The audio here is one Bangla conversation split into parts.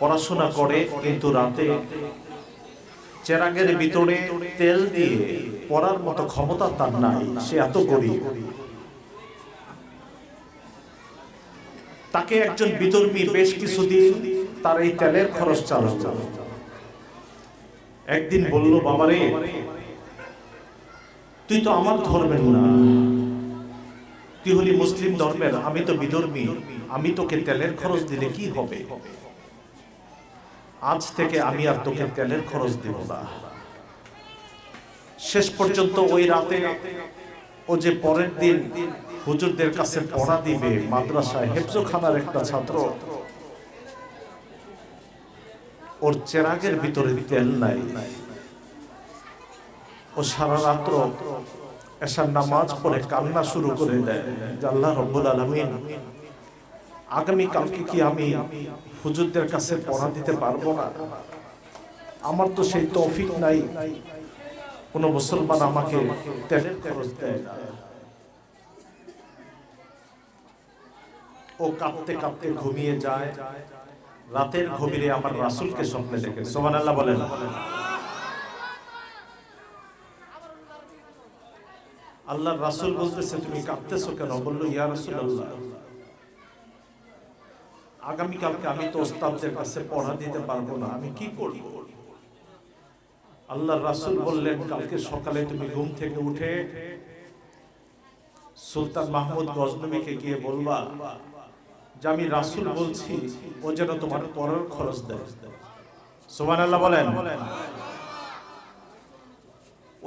পড়াশোনা করে, কিন্তু রাতে চেরাগের ভিতরে তেল দিয়ে পড়ার মতো ক্ষমতা তার নাই, সে এত গরিব। তাকে একজন বিতর্মী বেশ কিছুদিন তার এই তেলের খরচ চালাতো একদিন বলল, বাবারে, তুই তো আমার ধর্মের না। তুই হলি মুসলিম ধর্মের, আমি তো বিধর্মী আমি তোকে তেলের খরচ দিলে কি হবে? আজ থেকে আমি আর তোকে তেলের খরচ দেব না। শেষ পর্যন্ত ওই রাতে ও যে পরের দিন হুজুরদের কাছে পড়া দিবে মাদ্রাসায় হেফজোখানার একটা ছাত্র, ওর চেরাগের ভিতরে তেল নাই। ও সারা রাত্র এসার নামাজ পড়ে কান্না শুরু করে দেয় আল্লাহ রব্বুল আলমিন আগামী কালকে কি আমি হুজুরদের কাছে পড়া দিতে পারব না। আমার তো সেই তৌফিক নাই। কোন মুসলমান আমাকে। ও কাঁপতে কাঁপতে ঘুমিয়ে যায়। রাতের গভীরে আমার রাসূলকে স্বপ্নে দেখে। সুবহানাল্লাহ বলেন। আল্লাহর রাসূল বলতেছে, তুমি কাঁপতেছো কেন? বলল, ইয়া রাসূলুল্লাহ। আগামীকালকে আমি তো ওস্তাদদের কাছে পড়া দিতে পারব না, আমি কি করব? আল্লাহ রাসূল বললেন, কালকে সকালে তুমি ঘুম থেকে উঠে সুলতান মাহমুদ গজনবীকে গিয়ে বলবা, যে আমি রাসূল বলছি, ও যেন তোমার পড়ার খরচ দেয়। সুবহানাল্লাহ বলেন।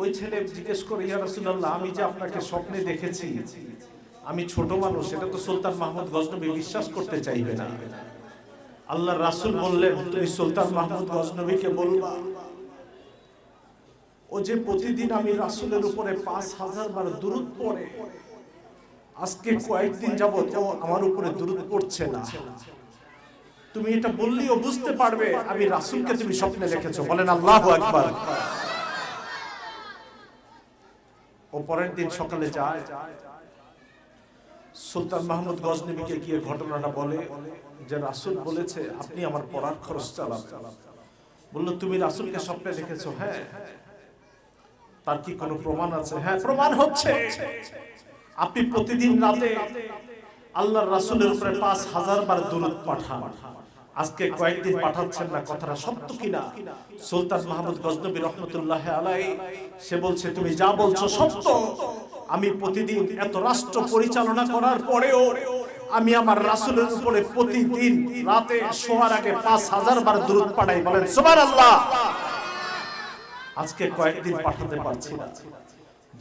ওই ছেলে জিজ্ঞেস করে, ইয়া রাসূলুল্লাহ, আমি যে আপনাকে স্বপ্নে দেখেছি আমি ছোট মানুষ এটা তো সুলতান মাহমুদ গজনবী বিশ্বাস করতে চাইবে না। আল্লাহ রাসূল বললেন, তুমি সুলতান মাহমুদ গজনবীকে বলবা, ও যে প্রতিদিন আমি রাসূলের উপরে পাঁচ হাজার বার দুরুদ পড়ে, আজকে কয়েকদিন যাবত ও আমার উপরে দুরুদ পড়ছে না। তুমি এটা বললেও বুঝতে পারবে, আমি রাসূলকে তুমি স্বপ্নে দেখেছ। বলেন, আল্লাহু আকবার। ও পরের দিন সকালে যায়। সুলতান মাহমুদ গজনবীকে গিয়ে ঘটনাটা বলে যে, রাসূল বলেছে, আপনি আমার পড়ার খরচ চালান। বলল, তুমি রাসূলকে স্বপ্নে দেখেছ? হ্যাঁ। তার কি কোনো প্রমাণ আছে? হ্যাঁ প্রমাণ হচ্ছে। আপনি প্রতিদিন রাতে আল্লাহর রাসূলের উপরে পাঁচ হাজার বার দূরত পাঠান। আজকে কয়েকদিন পাঠাচ্ছেন না, কথাটা সত্য কিনা? সুলতান মাহমুদ গজনবী রহমতুল্লাহ আলাই সে বলছে, তুমি যা বলছো সত্য। আমি প্রতিদিন এত রাষ্ট্র পরিচালনা করার পরেও আমি আমার রাসুলের উপরে প্রতিদিন রাতে শোয়ার আগে পাঁচ হাজার বার দূরত পাঠাই বলেন সোমার আল্লাহ আজকে কয়েকদিন পাঠাতে পারছি না।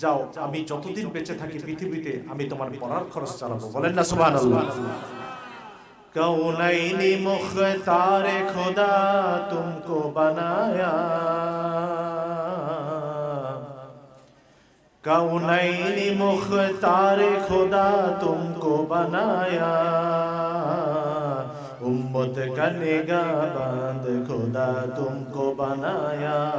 যাও, আমি যতদিন বেঁচে থাকি পৃথিবীতে আমি তোমার পড়ার খরচ চালাবো, বলেন না সুবাহ আল্লাহ মুখ তারে খোদা তুমকো বানায়া। کونین مختار خدا تم کو بنایا۔ امت کا نگا باند خدا تم کو بنایا۔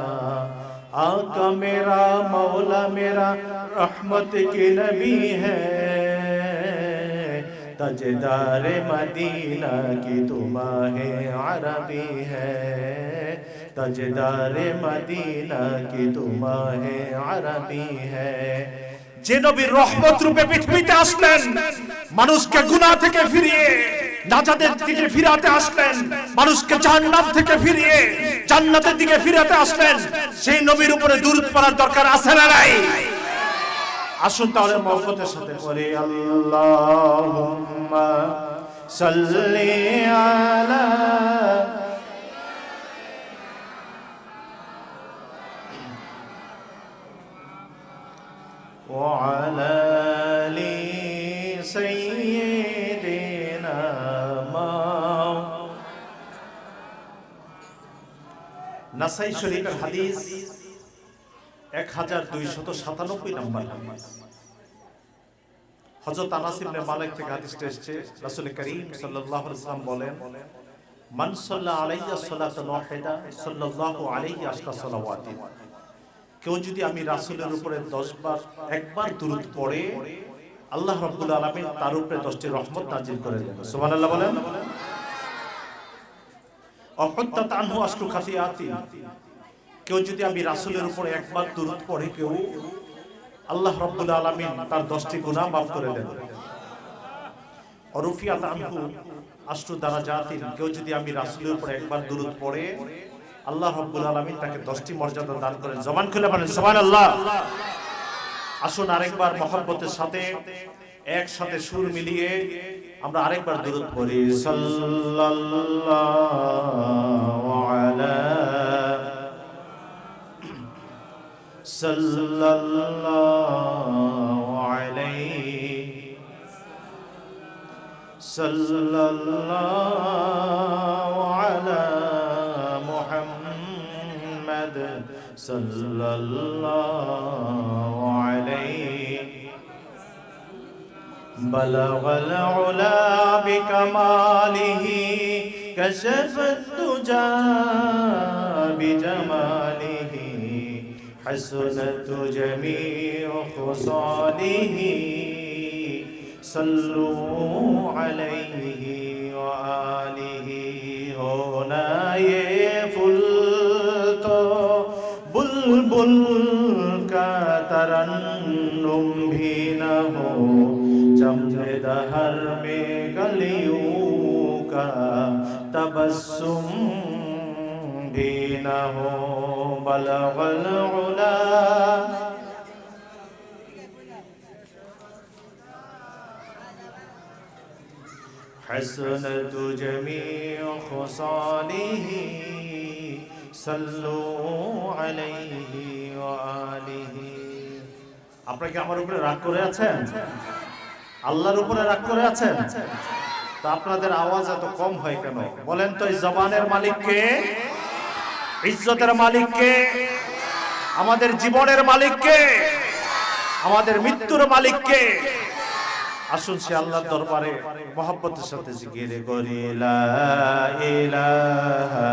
آقا میرا، مولا میرا، رحمت کی نبی ہے۔ تجدار مدینہ کی تمہیں عربی ہے۔ তজদার মদিনা কি আরবি যে নবীর রহমত রূপে পৃথিবীতে আসলেন, মানুষকে গুনা থেকে ফিরিয়ে, নাজাদের দিকে ফিরাতে আসলেন, মানুষকে জান্নাত থেকে ফিরিয়ে, জান্নাতের দিকে ফিরাতে আসলেন, সেই নবীর উপরে দূরত পড়ার দরকার আছে না নাই? আসুন তাহলে মহব্বতের সাথে করে আল্লাহ সাল্লি আলা وعلى آل سيدنا নাসাই শরীফের হাদিস এক হাজার দুইশত সাতানব্বই নম্বর হাদিস হযরত আনাস ইবনে মালিক থেকে হাদিসটা এসেছে রাসূল করিম সাল্লাল্লাহু আলাইহি ওয়াসাল্লাম বলেন মান সাল্লা আলাইয়া সালাতান ওয়াহিদা সাল্লাল্লাহু আলাইহি আশকা সালাওয়াতিন কেউ যদি আমি রাসূলের উপরে 10 বার একবার দুরূদ পড়ে, আল্লাহ রাব্বুল আলামিন তার উপরে 10টি রহমত নাজিল করে দেন। বলেন। অহত্যাত আনহু আশরু খাতিয়াতি কেউ যদি আমি রাসূলের উপরে একবার দুরূদ পড়ে, কেউ আল্লাহ রাব্বুল আলামিন তার 10টি গুনাহ maaf করে দেন। অরুফিয়াত আনহু আশরু দারাজাতিন। কেউ যদি আমি রাসূলের উপরে একবার দুরূদ পড়ে আল্লাহ রাব্বুল আলামিন তাকে 10টি মর্যাদা দান করেন। জবান খুলে বলেন আল্লাহ আসুন আরেকবার মহব্বতের সাথে, একসাথে সুর মিলিয়ে আমরা আরেকবার দূরত আলা সাল্লাল্লাহু আলাইহি সাল্লাল্লাহু صلى الله عليه. بلغ العلا بكماله كشف الدجى بجماله حسنت جميع خصاله. صلوا عليه وآله. فلكا ترنم بھینہ چمر دہر میں گلیوں کا تبسم بھی نہ ہو بلغ العلا حسنت جميع خصاله আপনারা কি আমার উপরে রাগ করে আছেন? আল্লাহর উপরে রাগ করে আছেন? তা আপনাদের আওয়াজ এত কম হয় কেন? বলেন তো, এই জবানের মালিককে ইজ্জতের মালিককে আমাদের জীবনের মালিককে আমাদের মৃত্যুর মালিককে আসুন সে আল্লাহর দরবারে মহব্বতের সাথে জিকির করি, লা ইলাহা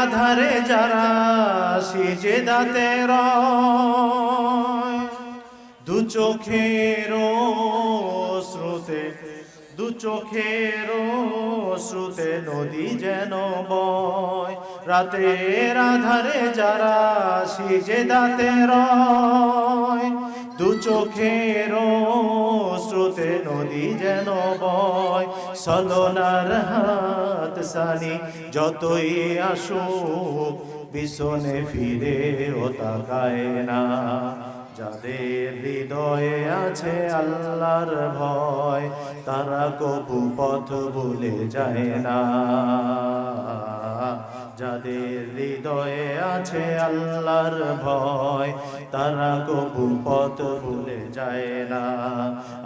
আধারে যারা সিজে দাতে দু চোখের শ্রুতে দু চোখের শ্রুতে নদী যেন বয়। রাতের আধারে যারা সিজে দাতে দু চোখের স্রোতে নদী যেন বয়। সদনার হাত সানি যতই আসুক পিছনে ফিরে ও তাকায় না। যাদের হৃদয়ে আছে আল্লাহর ভয়, তারা কবু পথ ভুলে যায় না। যাদের হৃদয়ে আছে আল্লাহর ভয়, তারা কবু পথ ভুলে যায় না।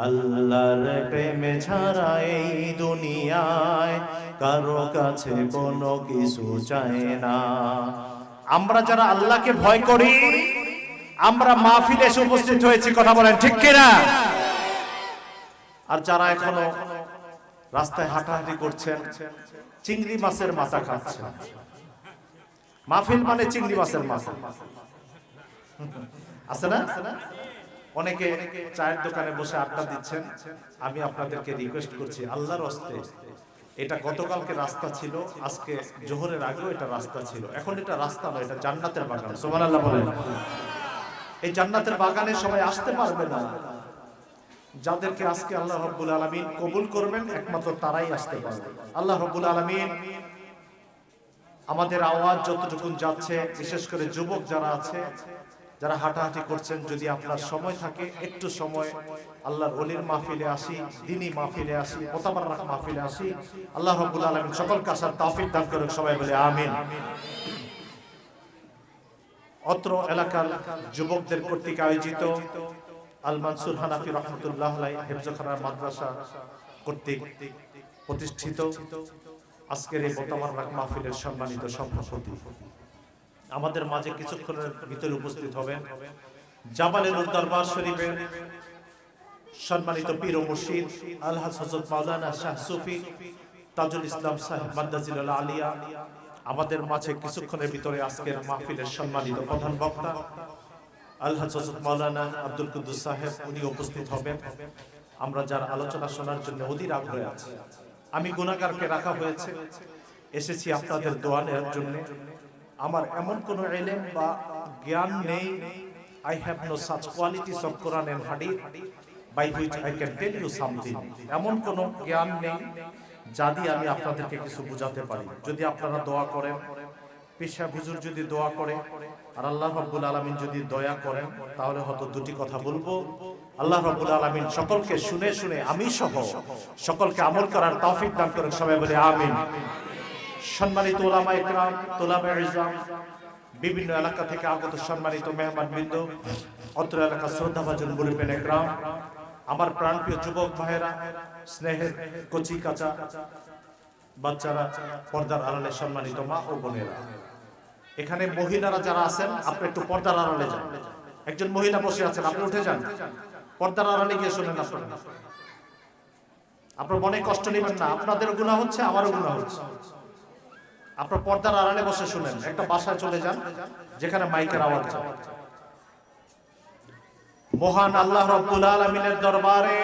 আল্লাহর প্রেমে ছাড়া এই দুনিয়ায় কারও কাছে কোনো কিছু চায় না। আমরা যারা আল্লাহকে ভয় করি আমরা মাহফিলে এসে উপস্থিত হয়েছি, কথা বলেন, ঠিক কিনা? আর যারা এখনও রাস্তায় হাঁটাহাঁটি করছেন, চিংড়ি মাছের মাথা খাচ্ছেন মাহফিল মানে চিংড়ি মাছের মাথা। আছে না? অনেকে চায়ের দোকানে বসে আড্ডা দিচ্ছেন। আমি আপনাদেরকে রিকোয়েস্ট করছি, আল্লাহর হস্তে, এটা গতকালকে রাস্তা ছিল, আজকে জোহরের আগেও এটা রাস্তা ছিল। এখন এটা রাস্তা নয়, এটা জান্নাতের বাগান। সোমান আল্লাহ বলেন। এই জান্নাতের বাগানে সবাই আসতে পারবে না। যাদেরকে আজকে আল্লাহ রব্বুল আলমিন কবুল করবেন, একমাত্র তারাই আসতে পারবে। আল্লাহ রব্বুল আলমিন আমাদের আওয়াজ যতটুকু যাচ্ছে, বিশেষ করে যুবক যারা আছে, যারা হাঁটাহাঁটি করছেন, যদি আপনার সময় থাকে, একটু সময় আল্লাহর অলির মাহফিলে আসি, দিনী মাহফিলে আসি মোতাবার মাহফিলে আসি। আল্লাহ রব্বুল আলমিন সকল কাসার তাফিক দান করে সবাই বলে আমিন। অত্র এলাকার যুবকদের কর্তৃক আয়োজিত আল মানসুর হানাফি রহমতুল্লাহ হেফজখানার মাদ্রাসা কর্তৃক প্রতিষ্ঠিত আজকের এই মোতামার মাহফিলের সম্মানিত সভাপতি। আমাদের মাঝে কিছুক্ষণের ভিতরে উপস্থিত হবেন জামালের দরবার শরীফের সম্মানিত পীর ও মুর্শিদ আলহাজ হজরত মাওলানা শাহ সুফি তাজুল ইসলাম সাহেব মাদ্দাজিল আলিয়া আমাদের মাঝে কিছুক্ষণের ভিতরে আজকের মাহফিলের সম্মানিত প্রধান বক্তা আলহাজ হজরত মাওলানা আব্দুল কুদ্দুস সাহেব, উনি উপস্থিত হবেন। আমরা যার আলোচনা শোনার জন্য অধীর আগ্রহে আছি। আমি গুণাগারকে রাখা হয়েছে। এসেছি আপনাদের দোয়া নেওয়ার জন্য। আমার এমন কোনো এলেম বা জ্ঞান নেই। I have no such qualities of Quran and hadith by which I can tell you something এমন কোনো জ্ঞান নেই। যা দিয়ে আমি আপনাদেরকে কিছু বোঝাতে পারি যদি আপনারা দোয়া করেন পেশা হুজুর যদি দোয়া করে আর আল্লাহ রাব্বুল আলামিন যদি দয়া করেন তাহলে হয়তো দুটি কথা বলব। আল্লাহ রাব্বুল আলামিন সকলকে শুনে শুনে আমি সহ সকলকে আমল করার তৌফিক দান করেন। সবাই বলে আমিন। সম্মানিত ওলামা ইকরাম তোলাবা ইজলাম বিভিন্ন এলাকা থেকে আগত সম্মানিত মেহমান বৃন্দ অত্র এলাকা শ্রদ্ধাভাজন মুরব্বেন একরাম আমার প্রাণপ্রিয় যুবক ভাইয়েরা, স্নেহের কচি কাঁচা বাচ্চারা, পর্দার আড়ালে সম্মানিত মা ও বোনেরা। এখানে মহিলারা যারা আছেন, আপনি একটু পর্দার আড়ালে যান। একজন মহিলা বসে আছেন, আপনি উঠে যান। পর্দার আড়ালে গিয়ে শোনেন আপনারা। আপনার মনে কষ্ট নেবেন না আপনাদের গুণা হচ্ছে, আমারও গুণা হচ্ছে। আপনার পর্দার আড়ালে বসে শুনেন। একটা বাসায় চলে যান, যেখানে মাইকের আওয়াজ মহান আল্লাহ রব্বুল আলমিনের দরবারে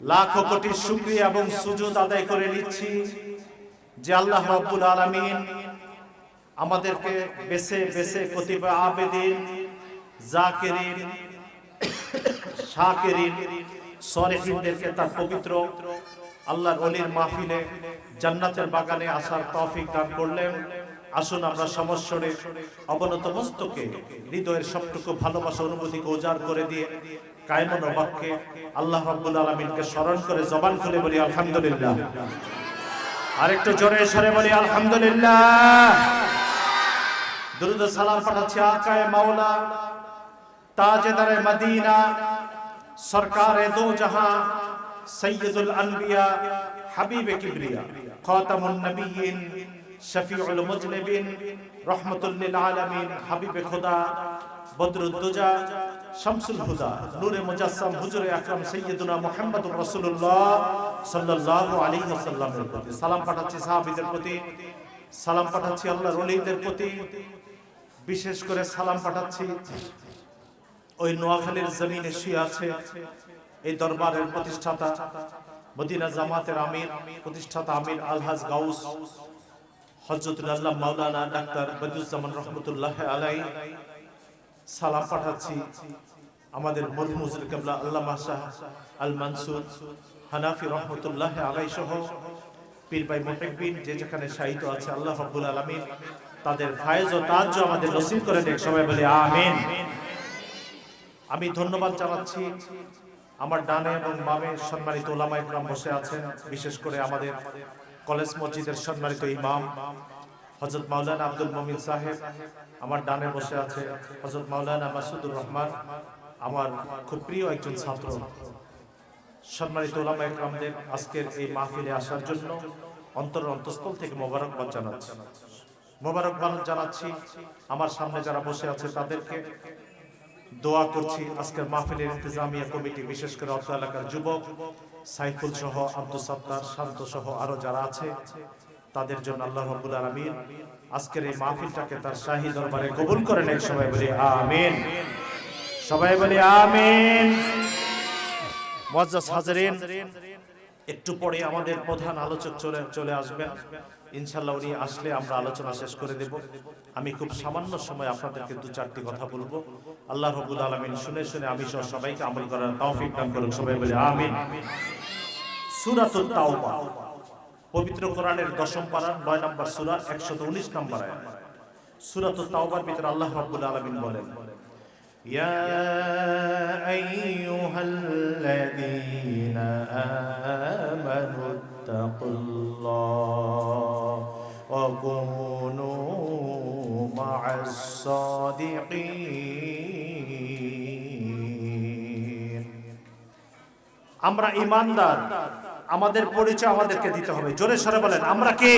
লাখো কোটি শুক্রিয়া এবং সুযোগ আদায় করে নিচ্ছি যে আল্লাহ রব্বুল আলমিন আমাদেরকে বেছে বেছে কতিপয় আবেদিন, জাকেরিন, শাকেরিন সরেহিনদেরকে তার পবিত্র আল্লাহর অলির মাহফিলে জান্নাতের বাগানে আসার তৌফিক দান করলেন। আসুন আমরা সমস্যরে অবনত মস্তকে হৃদয়ের সবটুকু ভালোবাসা, অনুভূতিকে উজাড় করে দিয়ে কায়মন বাক্যে আল্লাহ রাব্বুল আলামিনকে স্মরণ করে জবান খুলে বলি, আলহামদুলিল্লাহ। আরেকটু জোরে সরে বলি, আলহামদুলিল্লাহ। দুরুদ সালাম পাঠাচ্ছি আকায়ে মাওলা, তাজেদারে মদিনা, সরকারে দো জাহাঁ সৈয়দুল আনবিয়া, হাবিব কিবরিয়া, খাতামুন নবিয়িন শফিউল মুজনিবিন রহমাতুল লিল আলামিন, হাবিবে খোদা, বদরুদ্দুজা, শামসুল হুদা, নূরে মুজাসসাম হুজুরে আকরাম সাইয়্যিদুনা মুহাম্মদুর রাসূলুল্লাহ সাল্লাল্লাহু আলাইহি ওয়াসাল্লামের প্রতি। সালাম পাঠাচ্ছি সাহাবীদের প্রতি, সালাম পাঠাচ্ছি আল্লাহর ওলিদের প্রতি। বিশেষ করে সালাম পাঠাচ্ছি ওই নোয়াখালীর জমিনে শুয়ে আছে, এই দরবারের প্রতিষ্ঠাতা, মদিনা জামাতের আমির, প্রতিষ্ঠাতা আমির আলহাজ গাউস। হজরতুল্লাহ মাওলানা ডাক্তার বদিউজ্জামান রহমতুল্লাহ আলাই সালাম পাঠাচ্ছি আমাদের মরহুম হুজুর কেবলা আল্লামা শাহ আল মানসুর হানাফি রহমতুল্লাহ আলাই সহ পীর ভাই মুহিব্বিন, যে যেখানে শাহিত আছে, আল্লাহ রাব্বুল আলামিন তাদের ফায়েজ ও তাজ্য আমাদের নসিব করে দেখ সবাই বলে আমিন। আমি ধন্যবাদ জানাচ্ছি আমার ডানে এবং বামে সম্মানিত ওলামা ইকরাম বসে আছেন, বিশেষ করে আমাদের কলেজ মসজিদের সম্মানিত ইমাম হজরত মাওলানা আব্দুল মমিন সাহেব, আমার ডানে বসে আছে হজরত মাওলানা মাসুদুর রহমান, আমার খুব প্রিয় একজন ছাত্র। সম্মানিত ওলামা ইকরামদের আজকের এই মাহফিলে আসার জন্য অন্তর অন্তঃস্থল থেকে মোবারকবাদ জানাচ্ছি। মোবারকবাদ জানাচ্ছি, আমার সামনে যারা বসে আছে তাদেরকে দোয়া করছি আজকের মাহফিলের ইন্তজামিয়া কমিটি, বিশেষ করে অত্র এলাকার যুবক সাইফুল সহ আব্দুল সত্তার, শান্ত সহ আরও যারা আছে, তাদের জন্য আল্লাহ রাব্বুল আলামিন আজকের এই মাহফিলটাকে তার শাহী দরবারে কবুল করেন এক সবাই বলি আমিন। সবাই বলি আমিন। মুআজ্জাজ হাজিরিন একটু পরে আমাদের প্রধান আলোচক চলে চলে আসবেন ইনশাল্লাহ উনি আসলে আমরা আলোচনা শেষ করে দেব আমি খুব সামান্য সময় আপনাদেরকে দু চারটি কথা বলবো আল্লাহ রবুল আলমিন শুনে শুনে আমি সহ সবাইকে আমল করার তৌফিক দান করুন সবাই বলে আমিন সূরাতুত তাওবা পবিত্র কোরআনের দশম পারার নয় নম্বর সূরা 119 নম্বর আয়াত সূরাতুত তাওবার ভিতরে আল্লাহ রাব্বুল আলামিন বলেন يا أيها الذين آمنوا اتقوا الله وكونوا مع الصادقين আমরা ইমানদার আমাদের পরিচয় আমাদেরকে দিতে হবে জোরে সরে বলেন আমরা কে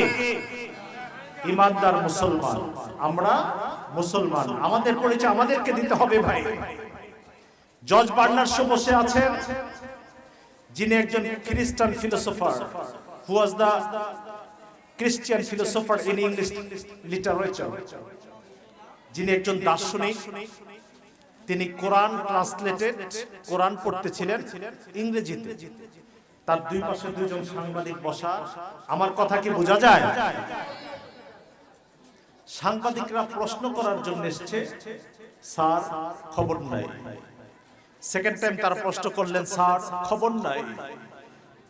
ইমানদার মুসলমান আমরা মুসলমান আমাদের পরিচয় আমাদেরকে দিতে হবে ভাই জর্জ বার্নার শো বসে আছেন যিনি একজন খ্রিস্টান philosopher who was the Christian philosopher in English literature যিনি একজন দার্শনিক, তিনি কোরআন ট্রান্সলেটেড কোরআন পড়তেছিলেন ইংরেজিতে। তার দুই পাশে দুইজন সাংবাদিক বসা। আমার কথা কি বোঝা যায়? সাংবাদিকরা প্রশ্ন করার জন্য এসছে, স্যার, খবর নাই। সেকেন্ড টাইম তারা প্রশ্ন করলেন, স্যার, খবর নাই।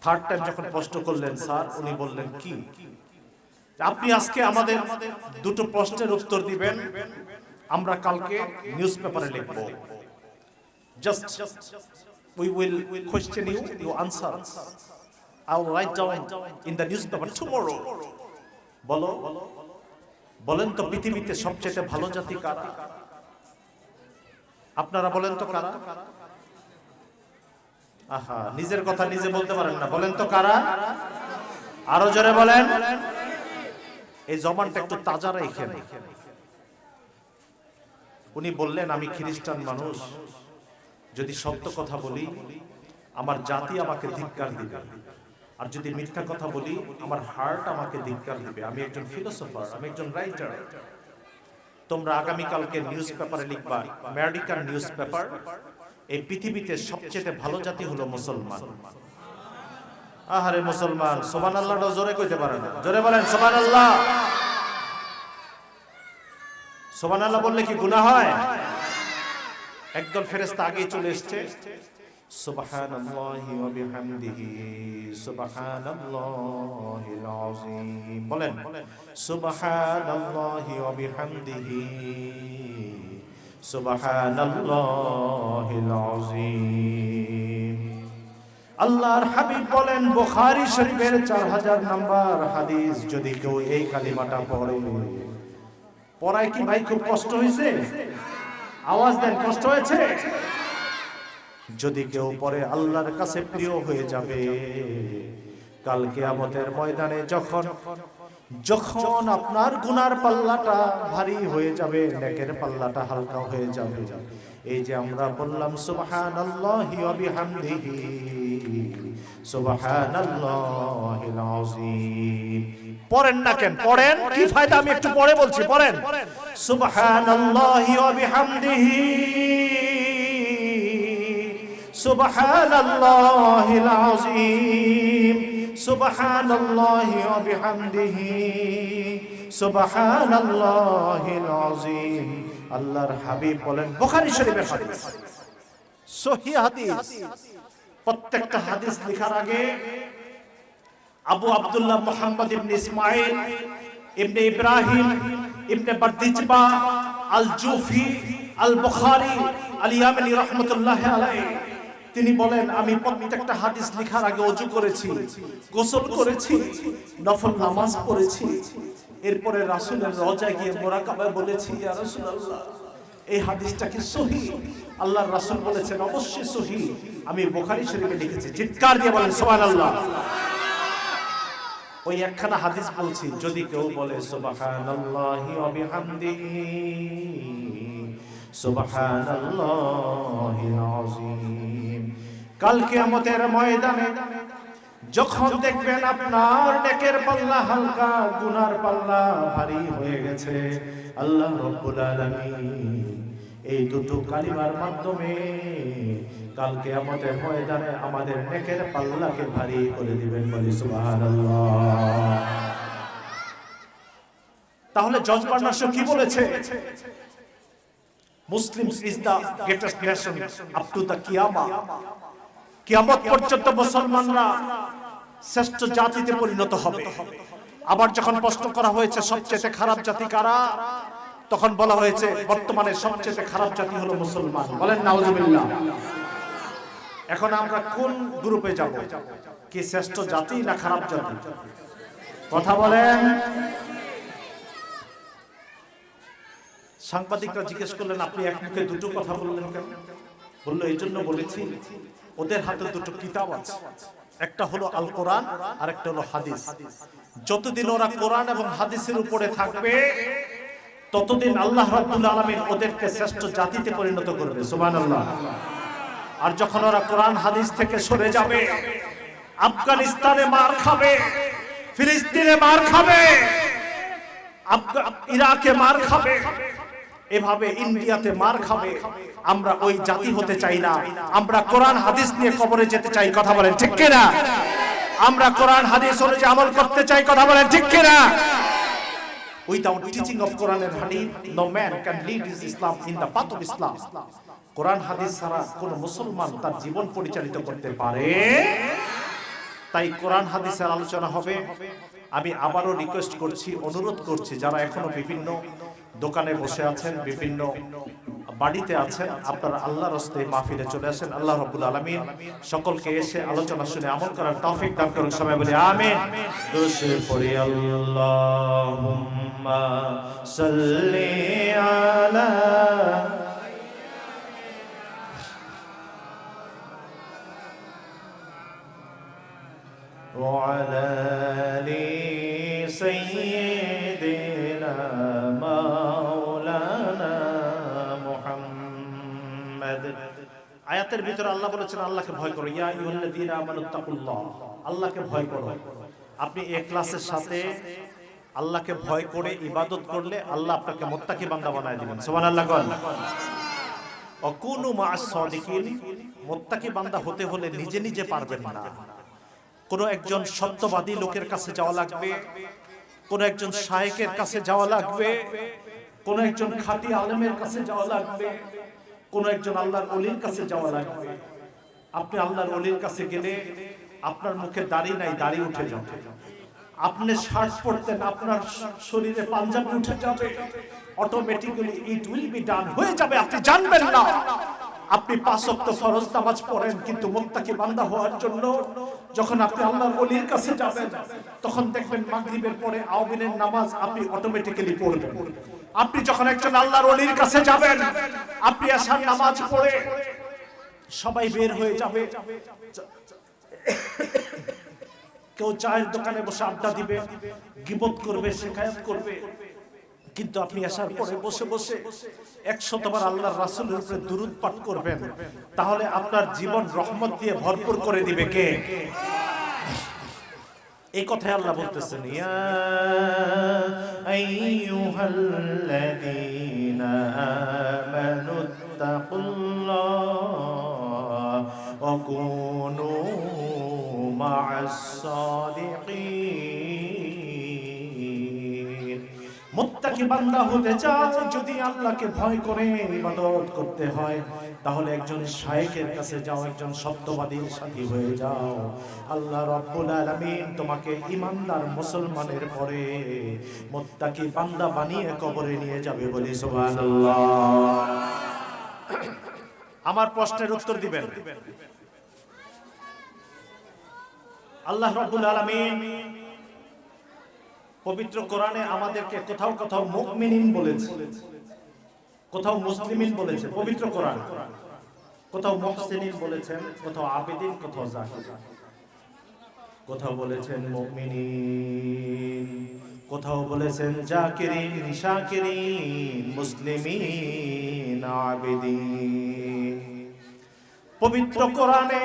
থার্ড টাইম যখন প্রশ্ন করলেন, স্যার, উনি বললেন, কি? আপনি আজকে আমাদের দুটো প্রশ্নের উত্তর দিবেন, আমরা কালকে নিউজ পেপারে লিখব। Just we will question you you answer. I will write down in the newspaper tomorrow. বলো বলেন তো পৃথিবীতে সবচেয়ে ভালো জাতি কারা? আপনারা বলেন তো কারা? আহা, নিজের কথা নিজে বলতে পারেন না। বলেন তো কারা? আরও জোরে বলেন। এই জবানটা একটু তাজা রেখেন। উনি বললেন, আমি খ্রিস্টান মানুষ। যদি সত্য কথা বলি, আমার জাতি আমাকে ধিক্কার দিবে। আর যদি মিথ্যা কথা বলি, আমার হার্ট আমাকে ধিক্কার দিবে। আমি একজন ফিলোসোফার আমি একজন রাইটার তোমরা আগামীকালকে নিউজ পেপারে লিখবা আমেরিকান নিউজ পেপার এই পৃথিবীতে সবচেয়ে ভালো জাতি হলো মুসলমান। আহারে মুসলমান সোমান আল্লাহটা জোরে কইতে পারে জোরে বলেন সোমান আল্লাহ সোমান আল্লাহ বললে কি গুনাহ হয়? একদল ফেরেশতা আগে চলে এসেছে। সুবহানাল্লাহি ওয়া বিহামদিহি। সুবহানাল্লাহিল আযীম বলেন, সুবহানাল্লাহি ওয়া বিহামদিহি। সুবহানাল্লাহিল আযীম আল্লাহর হাবিব বলেন, বুখারী শরীফের 4000 নাম্বার হাদিস যদি কেউ এই কালিমাটা পড়ে। পড়ায় কি ভাই খুব কষ্ট হয়েছে? আওয়াজ দেন, কষ্ট হয়েছে? যদি কেউ পরে আল্লাহর কাছে প্রিয় হয়ে যাবে কাল কিয়ামতের ময়দানে যখন যখন আপনার গুনার পাল্লাটা ভারী হয়ে যাবে নেকের পাল্লাটা হালকা হয়ে যাবে। এই যে আমরা বললাম সুবহানাল্লাহি ওয়া বিহামদিহি সুবহানাল্লাহিল আযীম। পড়েন না কেন? পড়েন? কি ফায়দা? আমি একটু পরে বলছি পড়েন। সুবহানাল্লাহি ওয়া বিহামদিহি। সুবহানাল্লাহিল আযীম। সুবহানাল্লাহি ওয়া বিহামদিহি। সুবহানাল্লাহিল আযীম। আল্লাহর হাবিব বলেন, বুখারী শরীফের হাদিস। সহিহ হাদিস। প্রত্যেকটা হাদিস লেখার আগে আবু আব্দুল্লাহ মোহাম্মদ ইবনে ইসমাইল ইবনে ইব্রাহিম, ইবনে বারদিজবা আল জুফি আল বুখারী আল ইয়ামানি রাহমাতুল্লাহ আলাইহি। তিনি বলেন, আমি প্রত্যেকটা হাদিস লেখার আগে অজু করেছি, গোসল করেছি, নফল নামাজ পড়েছি। এরপরে রাসূলের রওজায় গিয়ে মোরাকাবায় বলেছি এই হাদিসটা কি সহি? আল্লাহর রাসূল বলেছেন, অবশ্যই সহি। আমি বোখারি শরীফে লিখেছি, চিৎকার দিয়ে বলেন, সুবহানাল্লাহ। ওই একখানা হাদিস বলছি, যদি কেউ বলে, সুবহানাল্লাহি ওয়া বিহামদিহি কাল কিয়ামতের ময়দানে যখন দেখবেন আপনার নেকের পাল্লা হালকা, গুনার পাল্লা ভারী হয়ে গেছে। আল্লাহ রব্বুল এই দুটো কালিমার মাধ্যমে কালকে আমাদের ময়দানে আমাদের নেকের পাল্লাকে ভারী করে দিবেন বলি সুবহানাল্লাহ। তাহলে জজ বার্নার্স কি বলেছে? Muslim is the greatest nation up to the কিয়ামা কিয়ামত পর্যন্ত মুসলমানরা শ্রেষ্ঠ জাতিতে পরিণত হবে। আবার যখন প্রশ্ন করা হয়েছে সবচেয়ে খারাপ জাতি কারা? তখন বলা হয়েছে, বর্তমানে সবচেয়ে খারাপ জাতি হলো মুসলমান। বলেন, নাউজুবিল্লাহ। এখন আমরা কোন গ্রুপে যাব? কি শ্রেষ্ঠ জাতি না খারাপ জাতি? কথা বলেন। সাংবাদিকরা জিজ্ঞেস করলেন, আপনি এক মুখে দুটো কথা বললেন কেন? বলল, এই জন্য বলেছি। ওদের হাতে দুটো কিতাব আছে। একটা হলো আল কোরআন আর একটা হলো হাদিস। যতদিন ওরা কোরআন এবং হাদিসের উপরে থাকবে, ততদিন আল্লাহ রাব্বুল আলামিন ওদেরকে শ্রেষ্ঠ জাতিতে পরিণত করবে, সুবহানাল্লাহ। আর যখন ওরা কোরআন, হাদিস থেকে সরে যাবে, আফগানিস্তানে মার খাবে, ফিলিস্তিনে মার খাবে ইরাকে মার খাবে এভাবে ইন্ডিয়াতে মার খাবে আমরা ওই জাতি হতে চাই না। আমরা কোরআন হাদিস নিয়ে কবরে যেতে চাই কথা বলেন ঠিক কিনা? আমরা কোরআন হাদিস অনুযায়ী আমল করতে চাই কথা বলেন ঠিক কিনা? Without teaching of Quran and Hadith, no man can lead his Islam in the path of Islam. কোরআন হাদিস ছাড়া কোন মুসলমান তার জীবন পরিচালিত করতে পারে? তাই কোরআন হাদিসের আলোচনা হবে। আমি আবারও রিকোয়েস্ট করছি অনুরোধ করছি যারা এখনও বিভিন্ন দোকানে বসে আছেন বিভিন্ন বাড়িতে আছেন আপনারা আল্লাহর রস্তে মাহফিলে চলে আসেন আল্লাহ রাব্বুল আলামিন সকলকে এসে আলোচনা শুনে আমল করার তৌফিক দান করুন সবাই বলি আমিন দুরূদ পড়ি আল্লাহুম্মা সাল্লি আলা وعلى آل আয়াতের ভিতরে আল্লাহ বলেছেন, আল্লাহকে ভয় করো, ইয়া আমানুত্তাকুল্লাহ আল্লাহকে ভয় করো। আপনি ইখলাসের সাথে আল্লাহকে ভয় করে ইবাদত করলে আল্লাহ আপনাকে মুত্তাকি বান্দা বানায় দিবেন। সুবহানাল্লাহ কোন। অকুনু মা'আস সাদিকিন, মুত্তাকি বান্দা হতে হলে নিজে নিজে পারবেন না। কোন একজন সত্যবাদী লোকের কাছে যাওয়া লাগবে, কোন একজন শায়েকের কাছে যাওয়া লাগবে, কোন একজন খাঁটি আলেমের কাছে যাওয়া লাগবে কোন একজন আল্লাহর অলির কাছে যাওয়া লাগবে। আপনি আল্লাহর অলির কাছে গেলে আপনার মুখে দাড়ি নাই, দাড়ি উঠে যাবে। আপনি শ্বাস পড়তেন, আপনার শরীরে পাঞ্জাবি উঠে যাবে। Automatically it will be done হয়ে যাবে, আপনি জানবেন না। আপনি পাঁচ ওয়াক্ত ফরজ নামাজ পড়েন, কিন্তু মুত্তাকি বান্দা হওয়ার জন্য যখন আপনি আল্লাহর ওলির কাছে যাবেন, তখন দেখবেন মাগরিবের পরে আওবিনের নামাজ আপনি অটোমেটিক্যালি পড়বেন। আপনি যখন একজন আল্লাহর ওলির কাছে যাবেন, আপনি আসার নামাজ পড়ে সবাই বের হয়ে যাবে। কেউ চায়ের দোকানে বসে আড্ডা দিবে, গিবত করবে, শেখায়ত করবে। কিন্তু আপনি আসার পরে বসে বসে একশতবার আল্লাহর রাসূলের উপরে দুরূদ পাঠ করবেন, তাহলে আপনার জীবন রহমত দিয়ে ভরপুর করে দিবে কে? এই কথাই আল্লাহ বলতেছেন, ইয়া সাদিকিন মুত্তাকি বান্দা হতে যদি আল্লাহকে ভয় করে, ইবাদত করতে হয়, তাহলে একজন শায়েখের কাছে যাও, একজন সত্যবাদীর হয়ে যাও। আল্লাহ রাব্বুল আলামিন তোমাকে ইমানদার মুসলমানের পরে মুত্তাকি বান্দা বানিয়ে কবরে নিয়ে যাবে বলি, সুবহানাল্লাহ। আমার প্রশ্নের উত্তর দিবেন। আল্লাহ রাব্বুল আলামিন পবিত্র কোরআনে আমাদেরকে কোথাও কোথাও মুকমিনিন বলেছে। কোথাও মুসলিমিন বলেছে, পবিত্র কোরআন। কোথাও মুহসিনিন বলেছেন, কোথাও আবেদিন, কোথাও জাহিদ কোথাও বলেছেন মুমিনিন, কোথাও বলেছেন জাকিরিন, শাকিরিন, মুসলিমিন, আবেদিন। পবিত্র কোরআনে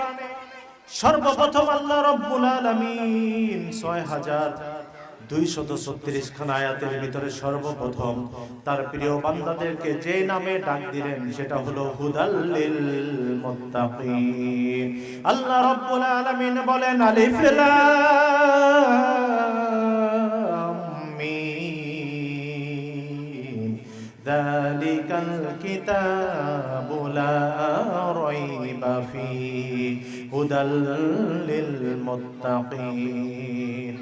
সর্বপ্রথম আল্লাহ রব্বুল আলামিন ছয় হাজার দুইশত ছত্রিশ খান আয়াতের ভিতরে সর্বপ্রথম তার প্রিয় বান্দাদেরকে যে নামে ডাক দিলেন, সেটা হলো হুদাল্লিল মুত্তাকিন। আল্লাহ রাব্বুল আলামিন বলেন, আলিফ লাম মিম। যালিকাল কিতাবু লা রাইবা ফীহি হুদাল লিল মুত্তাকিন।